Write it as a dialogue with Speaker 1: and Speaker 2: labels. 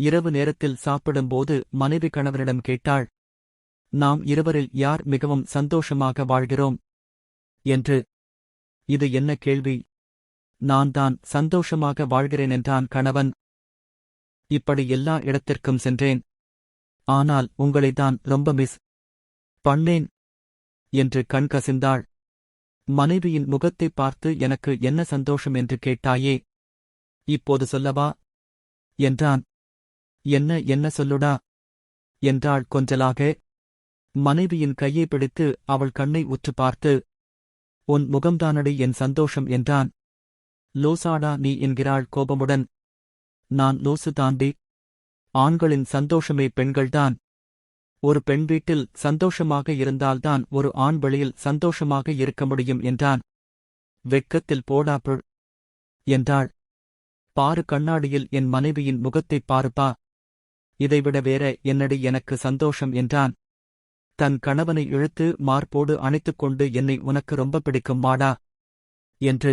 Speaker 1: இரவு நேரத்தில் சாப்பிடும்போது மனைவி கணவரிடம் கேட்டாள் நாம் இருவரில் யார் மிகவும் சந்தோஷமாக வாழ்கிறோம்? என்று. இது என்ன கேள்வி? நான் தான் சந்தோஷமாக வாழ்கிறேன் என்றான் கணவன். இப்படி எல்லா இடத்திற்கும் சென்றேன். ஆனால் உங்களை தான் ரொம்ப மிஸ் பண்ணேன் என்று கண் கசிந்தாள். மனைவியின் முகத்தைப் பார்த்து எனக்கு என்ன சந்தோஷம்? என்று கேட்டாயே. இப்போது சொல்லவா? என்றான். என்ன என்ன சொல்லுடா? என்றாள் கொஞ்சலாக. மனைவியின் கையை பிடித்து அவள் கண்ணை உற்று பார்த்து உன் முகம்தானடி என் சந்தோஷம் என்றான். லோசாடா நீ என்கிறாள் கோபமுடன். நான் லோசு தாண்டி. ஆண்களின் சந்தோஷமே பெண்கள்தான். ஒரு பெண் வீட்டில் சந்தோஷமாக இருந்தால்தான் ஒரு ஆண் வெளியில் சந்தோஷமாக இருக்க முடியும் என்றான். வெட்கத்தில் போடாப்புள் என்றாள். பாரு கண்ணாடியில் என் மனைவியின் முகத்தைப் பாருப்பா. இதைவிட வேற என்னடி எனக்கு சந்தோஷம் என்றான். தன் கணவனை இழுத்து மார்போடு அணைத்துக் கொண்டு என்னை உனக்கு ரொம்ப பிடிக்கும் மாடா என்று